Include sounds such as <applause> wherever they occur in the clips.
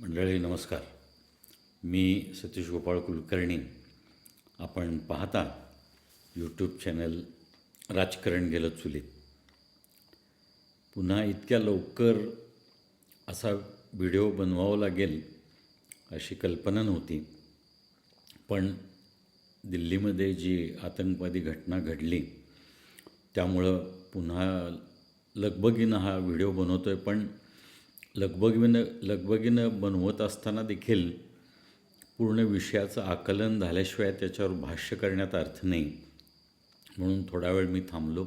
मंडळी नमस्कार. मी सतीश गोपाळ कुलकर्णी. आपण पाहता यूट्यूब चॅनल राजकारण गेलं चुलीत. पुन्हा इतक्या लवकर असा व्हिडिओ बनवावा लागेल अशी कल्पना नव्हती. पण दिल्लीमध्ये जी आतंकवादी घटना घडली त्यामुळं पुन्हा लगबगीनं हा व्हिडिओ बनवतो आहे पण लगबगीनं लगबगीनं बनवत असताना देखील पूर्ण विषयाचं आकलन झाल्याशिवाय त्याच्यावर भाष्य करण्यात अर्थ नाही. म्हणून थोडा वेळ मी थांबलो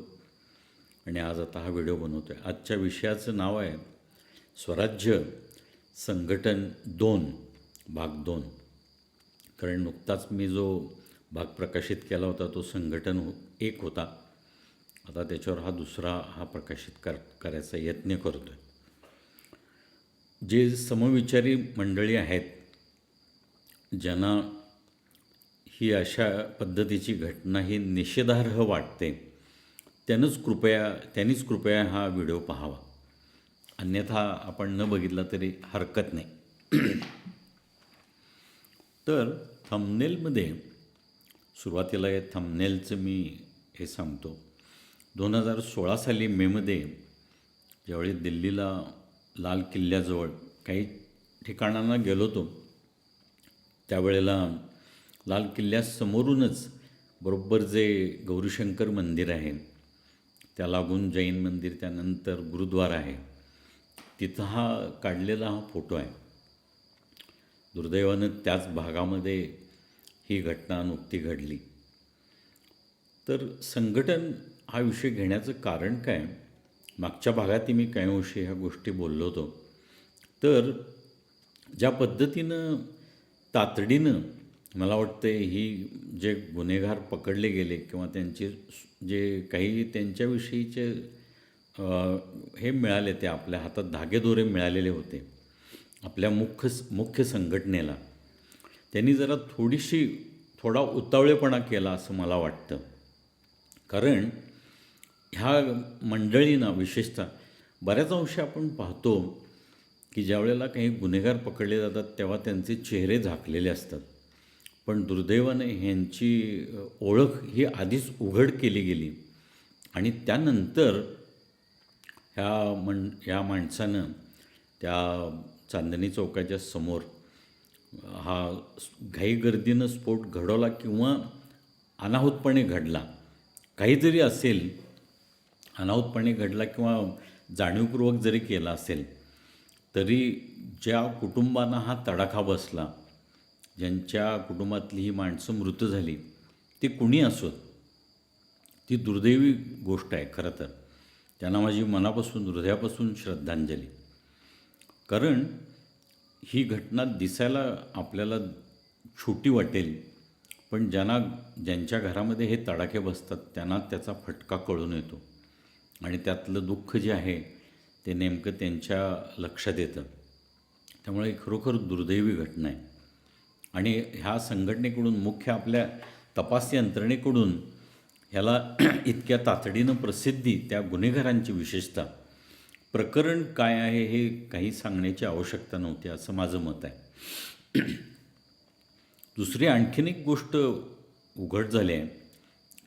आणि आज आता हा व्हिडिओ बनवतो आहे आजच्या विषयाचं नाव आहे स्वराज्य संघटन दोन भाग दोन. कारण नुकताच मी जो भाग प्रकाशित केला होता तो संघटन हो एक होता. आता त्याच्यावर हा दुसरा हा प्रकाशित कर करायचा यत्न करतो आहे जे समविचारी मंडळी आहेत ज्यांना ही अशा पद्धतीची घटना ही निषेधार्ह वाटते त्यानंच कृपया त्यांनीच कृपया हा व्हिडिओ पाहावा. अन्यथा आपण न बघितला तरी हरकत नाही. तर थंबनेलमध्ये सुरुवातीला या थमनेलचं मी हे सांगतो. दोन हजार सोळा साली मेमध्ये ज्यावेळी दिल्लीला लाल किल्ल्याजवळ काही ठिकाणांना गेलो होतो. त्यावेळेला लाल किल्ल्यासमोरूनच बरोबर जे गौरीशंकर मंदिर आहे त्या लागून जैन मंदिर त्यानंतर गुरुद्वारा आहे. तिथं हा काढलेला हा फोटो आहे. दुर्दैवानं त्याच भागामध्ये ही घटना नुकती घडली. तर संघटन हा विषय घेण्याचं कारण काय? मागच्या भागातही मी काही अंशी ह्या गोष्टी बोललो होतो. तर ज्या पद्धतीनं तातडीनं मला वाटतं ही जे गुन्हेगार पकडले गेले किंवा त्यांचे जे काही त्यांच्याविषयीचे हे मिळाले ते आपल्या हातात धागेदोरे मिळालेले होते आपल्या मुख्य मुख्य संघटनेला त्यांनी जरा थोडीशी थोडा उतावळेपणा केला असं मला वाटतं. कारण ह्या मंडळींना विशेषतः बऱ्याच अंशी आपण पाहतो की ज्या वेळेला काही गुन्हेगार पकडले जातात तेव्हा त्यांचे चेहरे झाकलेले असतात. पण दुर्दैवाने ह्यांची ओळख ही आधीच उघड केली गेली. आणि त्यानंतर ह्या मण ह्या माणसानं त्या चांदणी चौकाच्या समोर हा घाईगर्दीनं स्फोट घडवला किंवा अनाहूतपणे घडला. काहीतरी असेल अनाहूतपणे घडला किंवा जाणीवपूर्वक जरी केला असेल तरी ज्या कुटुंबांना हा तडाखा बसला ज्यांच्या कुटुंबातली ही माणसं मृत झाली ती कुणी असोत ती दुर्दैवी गोष्ट आहे खरं तर. त्यांना माझी मनापासून हृदयापासून श्रद्धांजली. कारण ही घटना दिसायला आपल्याला छोटी वाटेल पण ज्यांना ज्यांच्या घरामध्ये हे तडाखे बसतात त्यांना त्याचा फटका कळून येतो. आणि त्यातलं दुःख जे आहे ते नेमकं त्यांच्या लक्षात येतं. त्यामुळे खरोखर दुर्दैवी घटना आहे. आणि ह्या संघटनेकडून मुख्य आपल्या तपास यंत्रणेकडून ह्याला <clears throat> इतक्या तातडीनं प्रसिद्धी त्या गुन्हेगारांची विशेषता प्रकरण काय आहे हे काही सांगण्याची आवश्यकता नव्हती असं माझं मत आहे. <clears throat> दुसरी आणखीन एक गोष्ट उघड झाली आहे.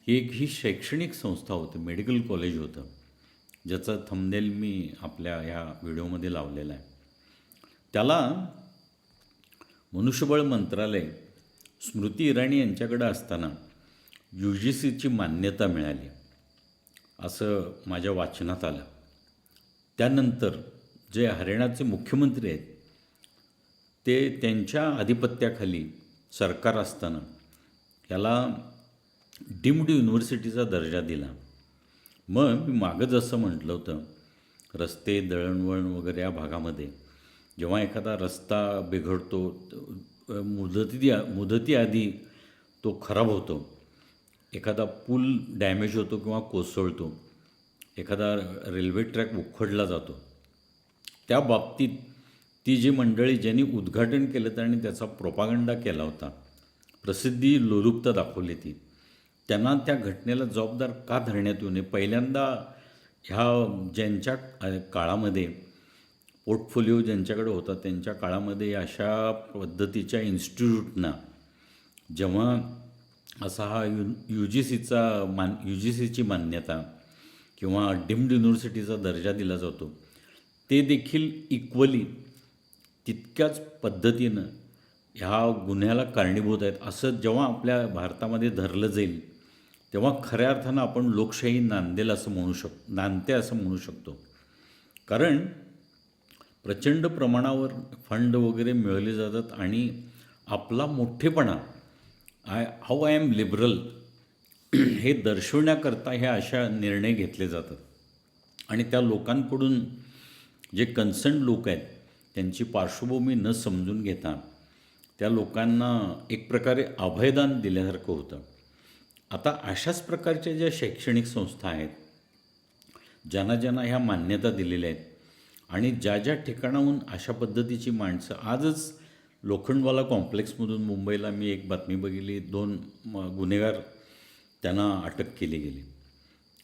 ही एक ही शैक्षणिक संस्था होती मेडिकल कॉलेज होतं. ज्याचा थंबनेल मी आपल्या ह्या व्हिडिओमध्ये लावलेला आहे. त्याला मनुष्यबळ मंत्रालय स्मृती इराणी यांच्याकडं असताना यू जी सीची मान्यता मिळाली. असं माझ्या वाचनात आलं. त्यानंतर जे हरियाणाचे मुख्यमंत्री आहेत ते त्यांच्या आधिपत्याखाली सरकार असताना याला डीम्ड युनिव्हर्सिटीचा दर्जा दिला. मग मी मागं जसं म्हटलं होतं रस्ते दळणवळण वगैरे या भागामध्ये जेव्हा एखादा रस्ता बिघडतो मुदती मुदतीआधी तो खराब होतो. एखादा पूल डॅमेज होतो किंवा कोसळतो. एखादा रेल्वे ट्रॅक उखडला जातो. त्या बाबतीत ती जी मंडळी ज्यांनी उद्घाटन केलं आणि त्याचा प्रोपागंडा केला होता. प्रसिद्धी लोलुपता दाखवली ती. त्यांना त्या घटनेला जबाबदार का धरण्यात येऊ नये? पहिल्यांदा ह्या ज्यांच्या काळामध्ये पोर्टफोलिओ ज्यांच्याकडे होता त्यांच्या काळामध्ये अशा पद्धतीच्या इन्स्टिट्यूटना जेव्हा असा हा यु यू जी सीचा मान यू जी सीची मान्यता किंवा डिम्ड युनिव्हर्सिटीचा दर्जा दिला जातो ते देखील इक्वली तितक्याच पद्धतीनं ह्या गुन्ह्याला कारणीभूत आहेत. असं जेव्हा आपल्या भारतामध्ये धरलं जाईल तेव्हा खऱ्या अर्थानं आपण लोकशाही नांदेल असं म्हणू शक नांदते असं म्हणू शकतो. कारण प्रचंड प्रमाणावर फंड वगैरे मिळवले जातात आणि आपला मोठेपणा I how I am liberal हे दर्शवण्याकरता ह्या अशा निर्णय घेतले जातात. आणि त्या लोकांकडून जे कन्सर्न लोक आहेत त्यांची पार्श्वभूमी न समजून घेता त्या लोकांना एक प्रकारे अभयदान दिल्यासारखं होतं. आता अशाच प्रकारच्या ज्या शैक्षणिक संस्था आहेत ज्यांना ज्यांना ह्या मान्यता दिलेल्या आहेत आणि ज्या ज्या ठिकाणाहून अशा पद्धतीची माणसं आजच लोखंडवाला कॉम्प्लेक्समधून मुंबईला मी एक बातमी बघितली दोन म- गुन्हेगार त्यांना अटक केली गेली.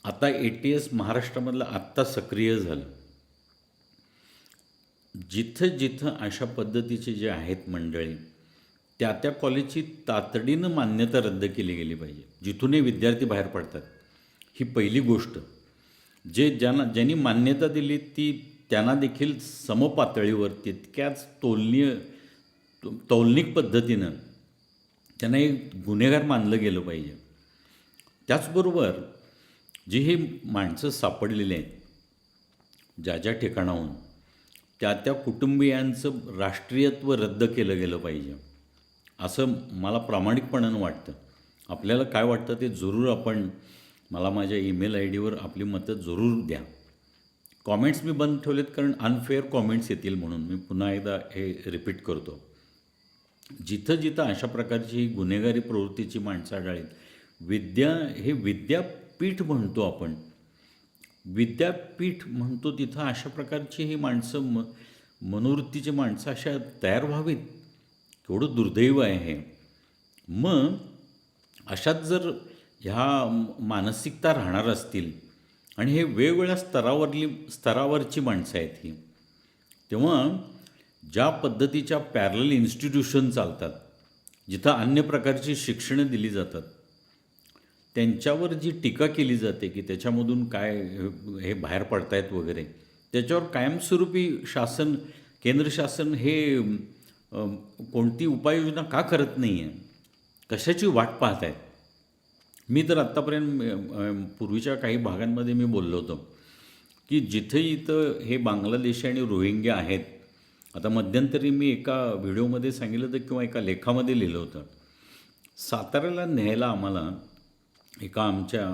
आता ए टी एस महाराष्ट्रामधलं आत्ता सक्रिय झालं. जिथं जिथं अशा पद्धतीचे जे आहेत मंडळी त्या त्या कॉलेजची तातडीनं मान्यता रद्द केली गेली पाहिजे. जिथूनही विद्यार्थी बाहेर पडतात. ही पहिली गोष्ट. जे ज्यांना ज्यांनी मान्यता दिली ती त्यांना देखील समपातळीवर तितक्याच तोलनीय तौलनिक पद्धतीनं त्यांना एक गुन्हेगार मानलं गेलं पाहिजे. त्याचबरोबर जी ही माणसं सापडलेली आहेत ज्या ज्या ठिकाणाहून त्या त्या कुटुंबियांचं राष्ट्रीयत्व रद्द केलं गेलं पाहिजे. असं मला प्रामाणिकपणानं वाटतं. आपल्याला काय वाटतं ते जरूर आपण मला माझ्या ईमेल आय डीवर आपली मतं जरूर द्या. कॉमेंट्स मी बंद ठेवलेत कारण अनफेअर कॉमेंट्स येतील म्हणून मी पुन्हा एकदा हे रिपीट करतो. जिथं जिथं अशा प्रकारची ही गुन्हेगारी प्रवृत्तीची माणसं आढळलीत विद्या हे विद्यापीठ म्हणतो आपण. विद्यापीठ म्हणतो तिथं अशा प्रकारची ही माणसं म मनोवृत्तीची माणसं अशा तयार व्हावीत. केवढं दुर्दैव आहे. हे मग अशात जर ह्या मानसिकता राहणार असतील आणि हे वेगवेगळ्या स्तरावरली स्तरावरची माणसं आहेत ही तेव्हा ज्या पद्धतीच्या पॅरल इन्स्टिट्यूशन चालतात जिथं अन्य प्रकारची शिक्षणं दिली जातात त्यांच्यावर जी टीका केली जाते की त्याच्यामधून काय हे- बाहेर पडतायत वगैरे त्याच्यावर कायमस्वरूपी शासन केंद्र शासन हे कोणती उपाययोजना का करत नाही आहे कशाची वाट पाहत आहेत मी तर आत्तापर्यंत पूर्वीच्या काही भागांमध्ये मी बोललो होतो की जिथे इथं हे बांगलादेशी आणि रोहिंग्या आहेत आता मध्यंतरी मी एका व्हिडिओमध्ये सांगितलं होतं किंवा एका लेखामध्ये लिहिलं होतं. साताऱ्याला न्यायला आम्हाला एका आमच्या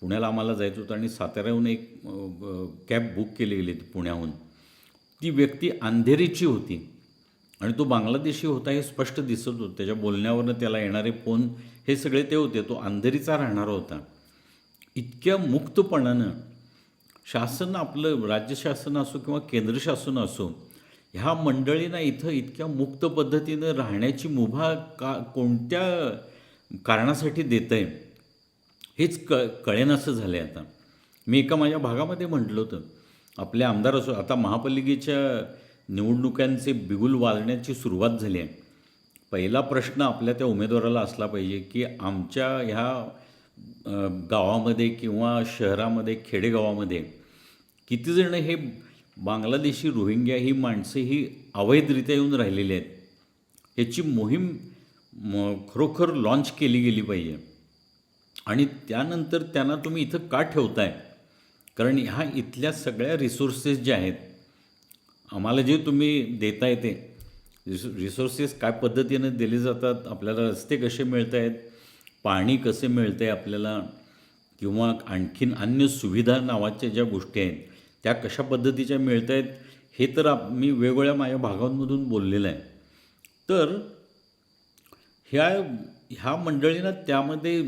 पुण्याला आम्हाला जायचं होतं आणि साताऱ्याहून एक कॅब बुक केली गेली होती पुण्याहून. ती व्यक्ती अंधेरीची होती. आणि तो बांगलादेशी होता हे स्पष्ट दिसत होतं. त्याच्या बोलण्यावरनं त्याला येणारे फोन हे सगळे ते होते. तो अंधेरीचा राहणारा होता. इतक्या मुक्तपणानं शासन आपलं राज्य शासन असो किंवा केंद्र शासन असो ह्या मंडळींना इथं इतक्या मुक्त पद्धतीनं राहण्याची मुभा का कोणत्या कारणासाठी देतं आहे हेच क कळेनासं झालं आहे आता. मी एका माझ्या भागामध्ये म्हटलं होतं. आपले आमदार असो आता महापालिकेच्या निवडणुकांचे बिगुल वाजण्याची सुरुवात झाली आहे. पहिला प्रश्न आपल्या त्या उमेदवाराला असला पाहिजे की आमच्या ह्या गावामध्ये किंवा शहरामध्ये खेडेगावामध्ये कितीजणं हे बांगलादेशी रोहिंग्या ही माणसं ही अवैधरित्या येऊन राहिलेली आहेत. याची मोहीम म खरोखर लॉन्च केली गेली पाहिजे. आणि त्यानंतर त्यांना तुम्ही इथं का ठेवताय? कारण ह्या इथल्या सगळ्या रिसोर्सेस ज्या आहेत आम्हाला जे तुम्ही देता येते रिसो रिसोर्सेस काय पद्धतीनं दिले जातात आपल्याला रस्ते कसे मिळत आहेत पाणी कसे मिळतं आहे आपल्याला किंवा आणखीन अन्य सुविधा नावाच्या ज्या गोष्टी आहेत त्या कशा पद्धतीच्या मिळत आहेत हे तर आप मी वेगवेगळ्या माझ्या भागांमधून बोललेलं आहे. तर ह्या ह्या मंडळींना त्यामध्ये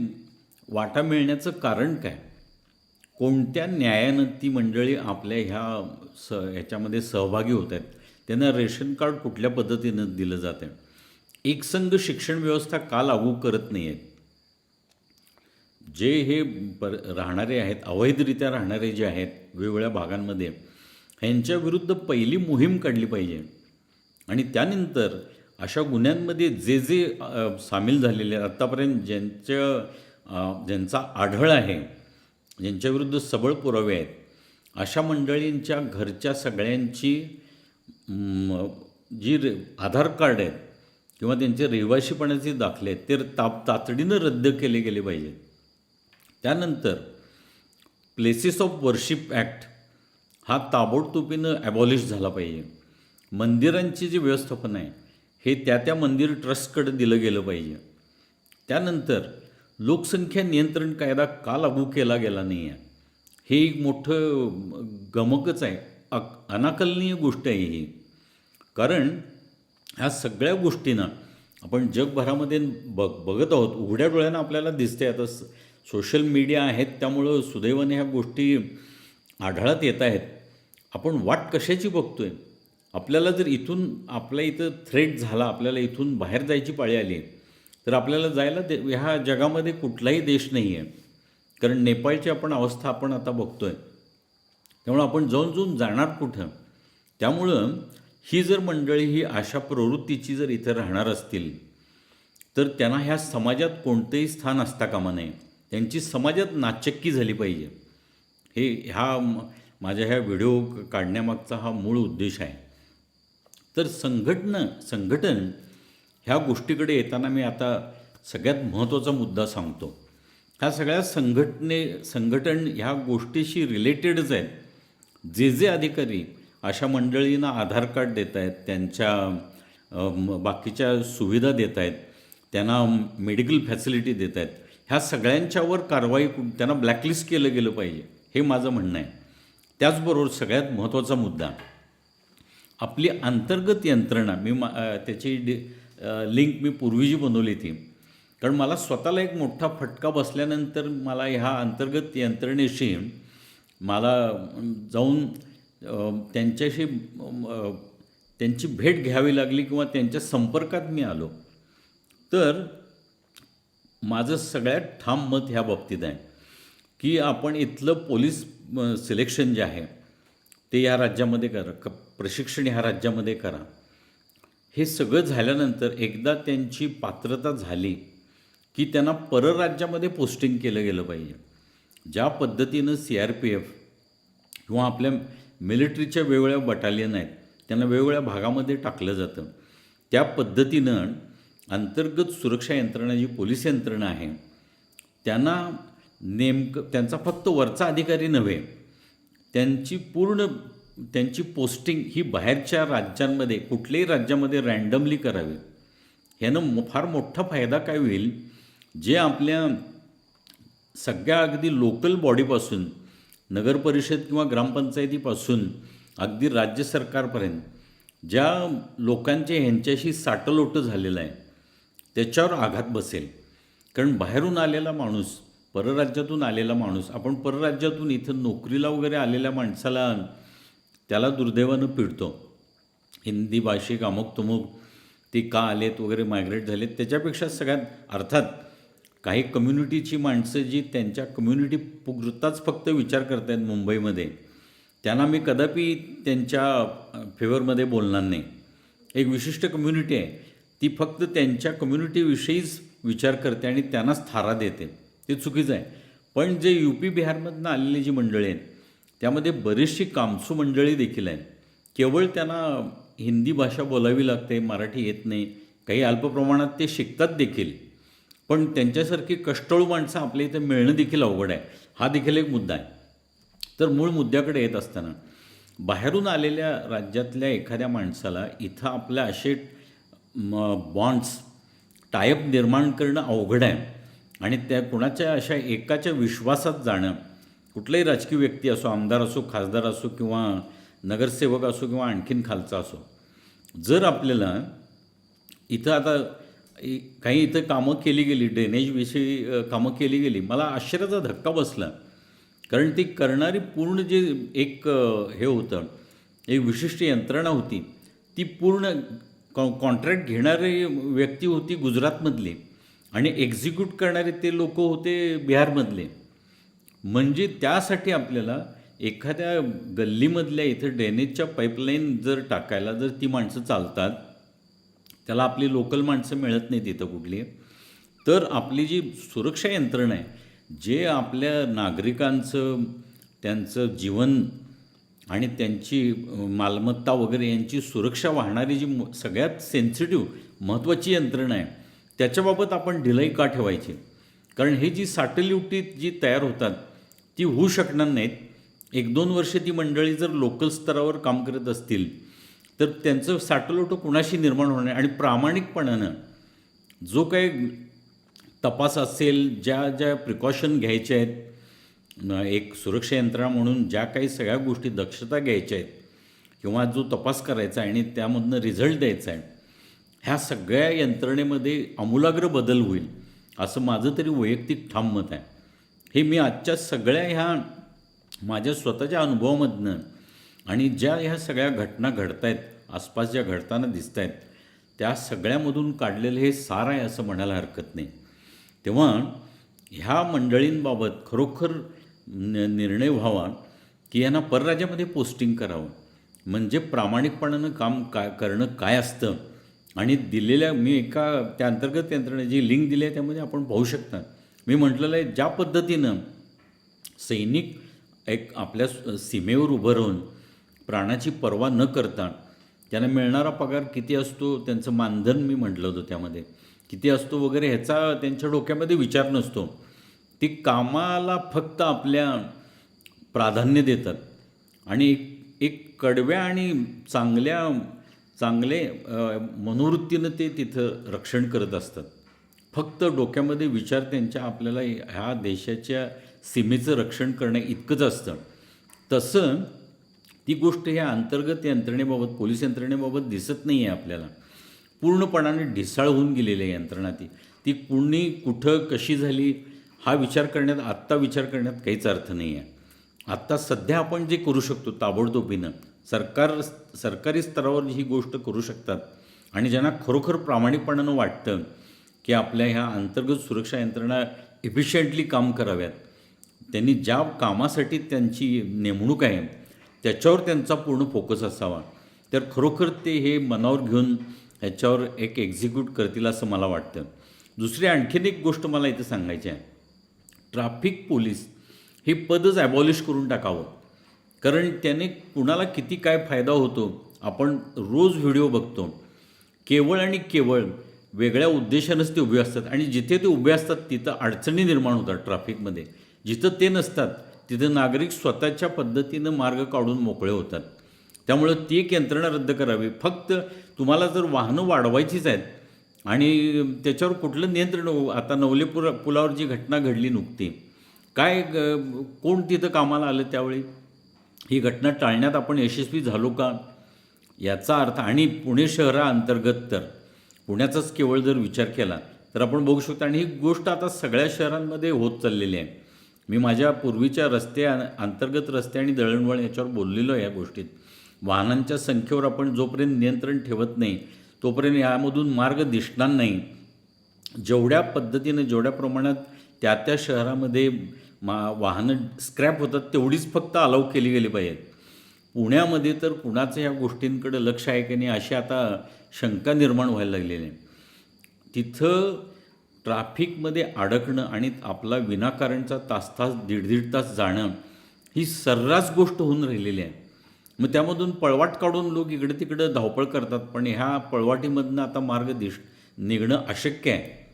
वाटा मिळण्याचं कारण काय? कोणत्या न्यायानं ती मंडळी आपल्या ह्या स ह्याच्यामध्ये सहभागी होत आहेत? त्यांना रेशन कार्ड कुठल्या पद्धतीनं दिलं जातं आहे? एकसंघ शिक्षण व्यवस्था का लागू करत नाही आहेत? जे हे पर राहणारे आहेत अवैधरित्या राहणारे जे आहेत वेगवेगळ्या भागांमध्ये ह्यांच्याविरुद्ध पहिली मोहीम काढली पाहिजे. आणि त्यानंतर अशा गुन्ह्यांमध्ये जे जे सामील झालेले आहेत आत्तापर्यंत ज्यांच्या ज्यांचा आढळ आहे ज्यांच्याविरुद्ध सबळ पुरावे आहेत अशा मंडळींच्या घरच्या सगळ्यांची जी रे आधार कार्ड आहेत किंवा त्यांचे रहिवाशीपणाचे दाखले आहेत ते ताप तातडीनं रद्द केले गेले पाहिजेत. त्यानंतर प्लेसेस ऑफ वर्शिप ॲक्ट हा ताबडतोबीनं ॲबॉलिश झाला पाहिजे. मंदिरांची जी व्यवस्थापन आहे हे त्या त्या मंदिर ट्रस्टकडे दिलं गेलं पाहिजे. त्यानंतर लोकसंख्या नियंत्रण कायदा का लागू केला गेला नाही आहे हे एक मोठं गमकच आहे. अक अनाकलनीय गोष्ट आहे ही. कारण ह्या सगळ्या गोष्टींना आपण जगभरामध्ये बघ बघत आहोत. उघड्या डोळ्यानं आपल्याला दिसते आता स- सोशल मीडिया आहेत त्यामुळं सुदैवाने ह्या गोष्टी आढळत येत आहेत. आपण वाट कशाची बघतो आहे आपल्याला जर इथून आपल्या इथं थ्रेट झाला आपल्याला इथून बाहेर जायची पाळी आली तर आपल्याला जायला दे ह्या जगामध्ये कुठलाही देश नाही आहे कारण नेपाळची आपण अवस्था आपण आता बघतो आहे त्यामुळं आपण जाऊन जाऊन जाणार कुठं? त्यामुळं ही जर मंडळी ही अशा प्रवृत्तीची जर इथं राहणार असतील तर त्यांना ह्या समाजात कोणतंही स्थान असता कामा नये. त्यांची समाजात नाचक्की झाली पाहिजे. हे ह्या माझ्या ह्या व्हिडिओ काढण्यामागचा हा मूळ उद्देश आहे. तर संघटनं संघटन ह्या गोष्टीकडे येताना मी आता सगळ्यात महत्त्वाचा मुद्दा सांगतो. ह्या सगळ्या संघटने संघटन ह्या गोष्टीशी रिलेटेडच आहेत जे जे अधिकारी अशा मंडळींना आधार कार्ड देत आहेत त्यांच्या बाकीच्या सुविधा देत आहेत त्यांना मेडिकल फॅसिलिटी देत आहेत ह्या सगळ्यांच्यावर कारवाई त्यांना ब्लॅकलिस्ट केलं गेलं पाहिजे हे माझं म्हणणं आहे. त्याचबरोबर सगळ्यात महत्त्वाचा मुद्दा आपली अंतर्गत यंत्रणा मी मा त्याची डि लिंक मी पूर्वी जी बनवली ती कारण मला स्वतःला एक मोठा फटका बसल्यानंतर मला ह्या अंतर्गत यंत्रणेशी मला जाऊन त्यांच्याशी त्यांची भेट घ्यावी लागली किंवा त्यांच्या संपर्कात मी आलो. तर माझं सगळ्यात ठाम मत ह्या बाबतीत आहे की आपण इथलं पोलीस सिलेक्शन जे आहे ते या राज्यामध्ये करा क प्रशिक्षण ह्या राज्यामध्ये करा. हे सगळं झाल्यानंतर एकदा त्यांची पात्रता झाली की त्यांना परराज्यामध्ये पोस्टिंग केलं गेलं पाहिजे. ज्या पद्धतीनं सी आर पी एफ किंवा आपल्या मिलिटरीच्या वेगवेगळ्या बटालियन आहेत त्यांना वेगवेगळ्या भागामध्ये टाकलं जातं. त्या पद्धतीनं अंतर्गत सुरक्षा यंत्रणा जी पोलीस यंत्रणा आहे त्यांना नेमकं त्यांचा फक्त वरचा अधिकारी नव्हे त्यांची पूर्ण त्यांची पोस्टिंग ही बाहेरच्या राज्यांमध्ये कुठल्याही राज्यामध्ये रँडमली करावी. ह्यानं फार मोठा फायदा काय होईल? जे आपल्या सगळ्या अगदी लोकल बॉडीपासून नगरपरिषद किंवा ग्रामपंचायतीपासून अगदी राज्य सरकारपर्यंत ज्या लोकांचे ह्यांच्याशी साटलोटं झालेलं आहे त्याच्यावर आघात बसेल. कारण बाहेरून आलेला माणूस परराज्यातून आलेला माणूस आपण परराज्यातून इथं नोकरीला वगैरे आलेल्या माणसाला त्याला दुर्दैवानं पिडतो. हिंदी भाषिक अमुक तुमुक ते का आलेत वगैरे मायग्रेट झालेत त्याच्यापेक्षा सगळ्यात अर्थात काही कम्युनिटीची माणसं जी त्यांच्या कम्युनिटी पुरताच फक्त विचार करत आहेत मुंबईमध्ये त्यांना मी कदापि त्यांच्या फेवरमध्ये बोलणार नाही. एक विशिष्ट कम्युनिटी आहे. ती फक्त त्यांच्या कम्युनिटीविषयीच विचार करते आणि त्यांनाच थारा देते. ते चुकीचं आहे. पण जे यू पी बिहारमधनं आलेली जी मंडळी आहेत त्यामध्ये बरीचशी कामसू मंडळी देखील आहेत. केवळ त्यांना हिंदी भाषा बोलावी लागते मराठी येत नाही काही अल्प प्रमाणात ते शिकतात देखील. पण त्यांच्यासारखी कष्टळू माणसं आपल्या इथे मिळणं देखील अवघड आहे. हा देखील एक मुद्दा आहे. तर मूळ मुद्द्याकडे येत असताना बाहेरून आलेल्या राज्यातल्या एखाद्या माणसाला इथं आपल्या असे बॉन्ड्स टायअप निर्माण करणं अवघड आहे. आणि त्या कुणाच्या अशा एकाच्या विश्वासात जाणं कुठलाही राजकीय व्यक्ती असो आमदार असो खासदार असो किंवा नगरसेवक असो किंवा आणखीन खालचा असो जर आपल्याला इथं आता काही इथं कामं केली गेली ड्रेनेजविषयी कामं केली गेली मला आश्चर्याचा धक्का बसला. कारण ती करणारी पूर्ण जे एक हे होतं एक विशिष्ट यंत्रणा होती ती पूर्ण कॉ कॉन्ट्रॅक्ट घेणारी व्यक्ती होती गुजरातमधली आणि एक्झिक्यूट करणारे ते लोक होते बिहारमधले. म्हणजे त्यासाठी आपल्याला एखाद्या गल्लीमधल्या इथं ड्रेनेजच्या पाईपलाईन जर टाकायला जर ती माणसं चालतात त्याला आपली लोकल माणसं मिळत नाही तिथं कुठली तर आपली जी सुरक्षा यंत्रणा आहे जे आपल्या नागरिकांचं त्यांचं जीवन आणि त्यांची मालमत्ता वगैरे यांची सुरक्षा वाहणारी जी सगळ्यात सेन्सिटिव्ह महत्त्वाची यंत्रणा आहे त्याच्याबाबत आपण ढिलाई का ठेवायची? कारण हे जी साटेलिवटी जी तयार होतात ती होऊ शकणार नाहीत. एक दोन वर्ष ती मंडळी जर लोकल स्तरावर काम करत असतील तर त्यांचं साटलोटं कुणाशी निर्माण होणार नाही. आणि प्रामाणिकपणानं जो काही तपास असेल ज्या ज्या प्रिकॉशन घ्यायच्या आहेत एक सुरक्षा यंत्रणा म्हणून ज्या काही सगळ्या गोष्टी दक्षता घ्यायच्या आहेत किंवा जो तपास करायचा आहे आणि त्यामधनं रिझल्ट द्यायचा आहे ह्या सगळ्या यंत्रणेमध्ये आमूलाग्र बदल होईल असं माझं तरी वैयक्तिक ठाम मत आहे. हे मी आजच्या सगळ्या ह्या माझ्या स्वतःच्या अनुभवामधनं आणि ज्या ह्या सगळ्या घटना घडत आहेत आसपास ज्या घडताना दिसत आहेत त्या सगळ्यामधून काढलेलं हे सार आहे असं म्हणायला हरकत नाही. तेव्हा ह्या मंडळींबाबत खरोखर न निर्णय व्हावा की यांना परराज्यामध्ये पोस्टिंग करावं. म्हणजे प्रामाणिकपणानं काम काय करणं काय असतं? आणि दिलेल्या मी एका त्या अंतर्गत यंत्रणेची लिंक दिली आहे त्यामध्ये आपण पाहू शकता. मी म्हटलेलं आहे ज्या पद्धतीनं सैनिक एक आपल्या सीमेवर उभं राहून प्राणाची पर्वा न करता त्यांना मिळणारा पगार किती असतो त्यांचं मानधन मी म्हटलं होतं त्यामध्ये. किती असतो वगैरे ह्याचा त्यांच्या डोक्यामध्ये विचार नसतो. ती कामाला फक्त आपल्या प्राधान्य देतात. आणि एक एक कडव्या आणि चांगल्या चांगले मनोवृत्तीनं ते तिथं रक्षण करत असतात. फक्त डोक्यामध्ये विचार त्यांच्या आपल्याला ह्या देशाच्या सीमेचं रक्षण करणं इतकंच असतं. तसं ती गोष्ट ह्या अंतर्गत यंत्रणेबाबत पोलीस यंत्रणेबाबत दिसत नाही आहे आपल्याला. पूर्णपणाने ढिसाळ होऊन गेलेली आहे यंत्रणा ती. ती कुणी कुठं कशी झाली हा विचार करण्यात आत्ता विचार करण्यात काहीच अर्थ नाही आहे आत्ता सध्या आपण जे करू शकतो ताबडतोबीनं सरकार सरकारी स्तरावर ही गोष्ट करू शकतात आणि ज्यांना खरोखर प्रामाणिकपणानं वाटतं की आपल्या ह्या अंतर्गत सुरक्षा यंत्रणा इफिशियंटली काम कराव्यात. त्यांनी ज्या कामासाठी त्यांची नेमणूक आहे त्याच्यावर त्यांचा पूर्ण फोकस असावा. तर खरोखर ते हे मनावर घेऊन ह्याच्यावर एक एक्झिक्यूट करतील असं मला वाटतं. दुसरी आणखीन एक गोष्ट मला इथं सांगायची आहे. ट्राफिक पोलीस हे पदच ॲबॉलिश करून टाकावं. कारण त्याने कुणाला किती काय फायदा होतो आपण रोज व्हिडिओ बघतो. केवळ आणि केवळ वेगळ्या उद्देशानंच ते उभे असतात. आणि जिथे ते उभे असतात तिथं अडचणी निर्माण होतात ट्रॅफिकमध्ये. जिथं ते नसतात तिथं नागरिक स्वतःच्या पद्धतीनं मार्ग काढून मोकळे होतात. त्यामुळं ती एक यंत्रणा रद्द करावी. फक्त तुम्हाला जर वाहनं वाढवायचीच आहेत आणि त्याच्यावर कुठलं नियंत्रण हो- आता नवलेपुरा पुलावर जी घटना घडली नुकती काय ग- कोण तिथं कामाला आलं त्यावेळी? ही घटना टाळण्यात आपण यशस्वी झालो का? याचा अर्थ आणि पुणे शहराअंतर्गत तर पुण्याचाच केवळ जर विचार केला तर आपण बघू शकतो. आणि ही गोष्ट आता सगळ्या शहरांमध्ये होत चाललेली आहे. मी माझ्या पूर्वीच्या रस्ते अंतर्गत रस्ते आणि दळणवळण याच्यावर बोललेलो आहे या गोष्टीत. वाहनांच्या संख्येवर आपण जोपर्यंत नियंत्रण ठेवत नाही तोपर्यंत यामधून मार्ग दिसणार नाही. जेवढ्या पद्धतीनं जेवढ्या प्रमाणात त्या त्या शहरामध्ये मा वाहनं स्क्रॅप होतात तेवढीच फक्त अलाव केली गेली पाहिजेत. पुण्यामध्ये तर कुणाचं या गोष्टींकडे लक्ष आहे की नाही अशी आता शंका निर्माण व्हायला लागलेली आहे. तिथं ट्रॅफिकमध्ये अडकणं आणि आपला विनाकारणचा तास तास दीड दीड तास जाणं ही सर्रास गोष्ट होऊन राहिलेली आहे. मग त्यामधून पळवाट काढून लोक इकडे तिकडं धावपळ करतात पण ह्या पळवाटीमधनं आता मार्ग दिश निघणं अशक्य आहे.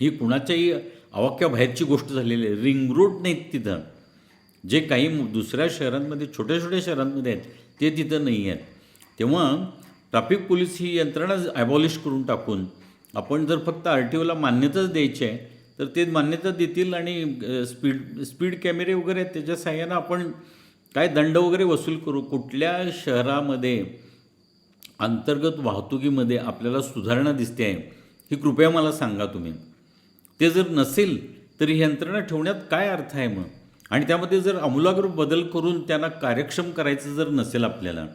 ही कुणाच्याही अवाक्याबाहेरची गोष्ट झालेली आहे. रिंग रोड नाहीत तिथं. जे काही दुसऱ्या शहरांमध्ये छोट्या छोट्या शहरांमध्ये आहेत ते तिथं नाही आहेत. तेव्हा ट्रॅफिक पोलीस ही यंत्रणा ॲबॉलिश करून टाकून आपण जर फक्त आर टी ओला मान्यताच द्यायची आहे तर ते मान्यता देतील आणि स्पीड स्पीड कॅमेरे वगैरे आहेत त्याच्या साह्यानं आपण काय दंड वगैरे वसूल करू कुठल्या शहरामध्ये अंतर्गत वाहतुकीमध्ये आपल्याला सुधारणा दिसते आहे ही कृपया मला सांगा तुम्ही. ते जर नसेल तर ही यंत्रणा ठेवण्यात काय अर्थ आहे मग? आणि त्यामध्ये जर आमूलाग्र बदल करून त्यांना कार्यक्षम करायचं जर नसेल आपल्याला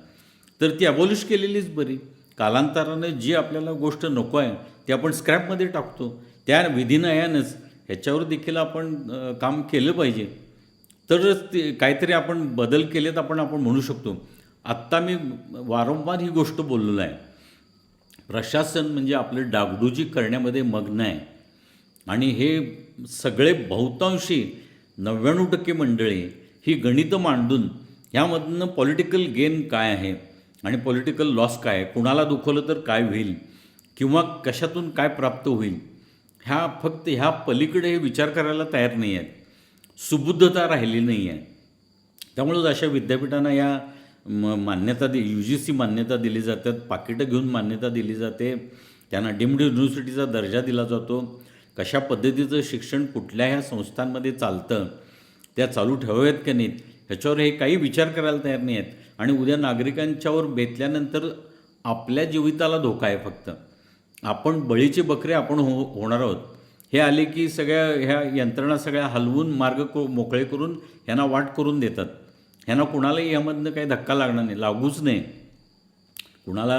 तर ती अबॉलिश केलेलीच बरी. कालांतराने जी आपल्याला गोष्ट नको आहे ती आपण स्क्रॅपमध्ये टाकतो. त्या विधिनयानंच ह्याच्यावर देखील आपण काम केलं पाहिजे. तरच ते काहीतरी आपण बदल केलेत आपण आपण म्हणू शकतो. आत्ता मी वारंवार ही गोष्ट बोललेलो आहे. प्रशासन म्हणजे आपलं डागडुजी करण्यामध्ये मग्न आहे. आणि हे सगळे बहुतांशी नव्याण्णव टक्के मंडळी ही गणितं मांडून ह्यामधनं पॉलिटिकल गेन काय आहे? आणि पॉलिटिकल लॉस काय आहे? कुणाला दुखवलं तर काय होईल? किंवा कशातून काय प्राप्त होईल? ह्या फक्त ह्या पलीकडे हे विचार करायला तयार नाही आहेत. सुबुद्धता राहिली नाही आहे. त्यामुळंच अशा विद्यापीठांना या म मान्यता दि यू जी सी मान्यता दिली जातात पाकिटं घेऊन मान्यता दिली जाते. त्यांना डीम्ड युनिव्हर्सिटीचा दर्जा दिला जातो. कशा पद्धतीचं शिक्षण कुठल्या ह्या संस्थांमध्ये चालतं त्या चालू ठेवाव्यात का नाहीत? ह्याच्यावर हे काही विचार करायला तयार नाही आहेत. आणि उद्या नागरिकांच्यावर बेतल्यानंतर आपल्या जीविताला धोका आहे फक्त. आपण बळीचे बकरे आपण हो होणार आहोत. हे आले की सगळ्या ह्या यंत्रणा सगळ्या हलवून मार्ग को मोकळे करून ह्यांना वाट करून देतात. ह्यांना कुणालाही यामधनं काही धक्का लागणार नाही लागूच नाही कुणाला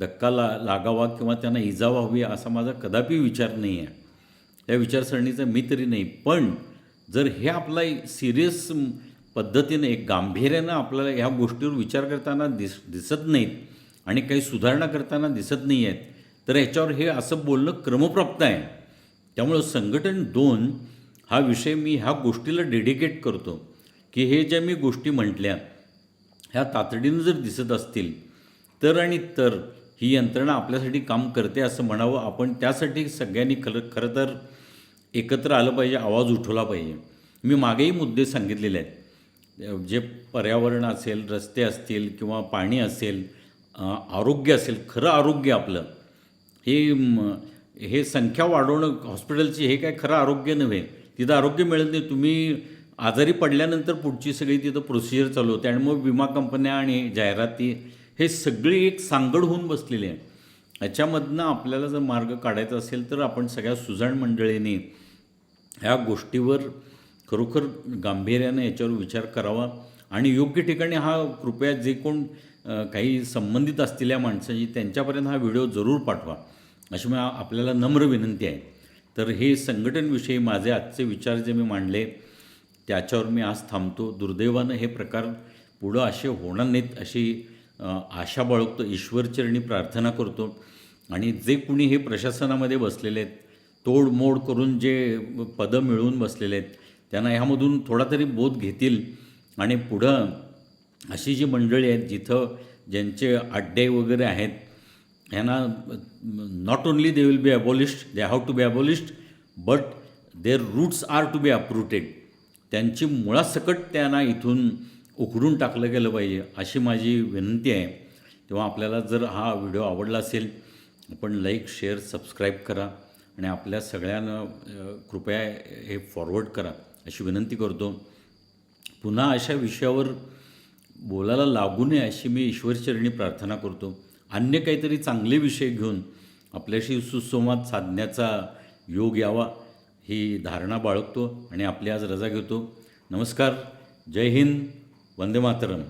धक्का ला लागावा किंवा त्यांना इजा व्हावी असा माझा कदापि विचार नाही आहे त्या विचारसरणीचा मी तरी नाही. पण जर हे आपला सिरियस पद्धतीनं एक गांभीर्यानं आपल्याला ह्या गोष्टीवर विचार करताना दिस दिसत नाहीत आणि काही सुधारणा करताना दिसत नाही आहेत तर ह्याच्यावर हे असं बोलणं क्रमप्राप्त आहे. त्यामुळं संघटन दोन हा विषय मी ह्या गोष्टीला डेडिकेट करतो की हे ज्या मी गोष्टी म्हटल्या ह्या तातडीनं जर दिसत असतील तर आणि तर ही यंत्रणा आपल्यासाठी काम करते असं म्हणावं आपण त्यासाठी सगळ्यांनी खरं खरं तर एकत्र आलं पाहिजे आवाज उठवला पाहिजे. मी मागेही मुद्दे सांगितलेले आहेत. जे पर्यावरण असेल रस्ते असतील किंवा पाणी असेल आरोग्य असेल खरं आरोग्य आपलं हे हे संख्या वाढवणं हॉस्पिटलची हे काय खरं आरोग्य नव्हे. तिथं आरोग्य मिळत नाही. तुम्ही आजारी पडल्यानंतर पुढची सगळी तिथं प्रोसिजर चालू होते आणि मग विमा कंपन्या आणि जाहिराती हे सगळी एक सांगड होऊन बसलेली आहे. याच्यामधनं आपल्याला जर मार्ग काढायचा असेल तर आपण सगळ्या सुजाण मंडळींनी ह्या गोष्टीवर खरोखर गांभीर्यानं याच्यावर विचार करावा. आणि योग्य ठिकाणी हा कृपया जे कोण काही संबंधित असतील या माणसांची त्यांच्यापर्यंत हा व्हिडिओ जरूर पाठवा. अशी मी आपल्याला नम्र विनंती आहे. तर हे संघटनविषयी माझे आजचे विचार जे मी मांडले त्याच्यावर मी आज थांबतो. दुर्दैवानं हे प्रकार पुढं असे होणार नाहीत अशी आशा बाळगतो. ईश्वरचरणी प्रार्थना करतो. आणि जे कुणी हे प्रशासनामध्ये बसलेले आहेत तोडमोड करून जे पदं मिळवून बसलेले आहेत त्यांना ह्यामधून थोडा तरी बोध घेतील. आणि पुढं अशी जी मंडळी आहेत जिथं ज्यांचे अड्डे वगैरे आहेत ह्यांना not only they will be abolished they have to be abolished but their roots are to be uprooted त्यांची मुळासकट त्यांना इथून उखडून टाकलं गेलं पाहिजे अशी माझी विनंती आहे. तेव्हा आपल्याला जर हा व्हिडिओ आवडला असेल आपण लाईक शेअर सबस्क्राईब करा. आणि आपल्या सगळ्यांना कृपया हे फॉरवर्ड करा. अशी विनंती करतो. पुन्हा अशा विषयावर बोलायला लागू नये अशी मी ईश्वरचरणी प्रार्थना करतो. अन्य काहीतरी चांगले विषय घेऊन आपल्याशी सुसंवाद साधण्याचा योग यावा ही धारणा बाळगतो आणि आपली आज रजा घेतो. नमस्कार. जय हिंद. वंदे मातरम.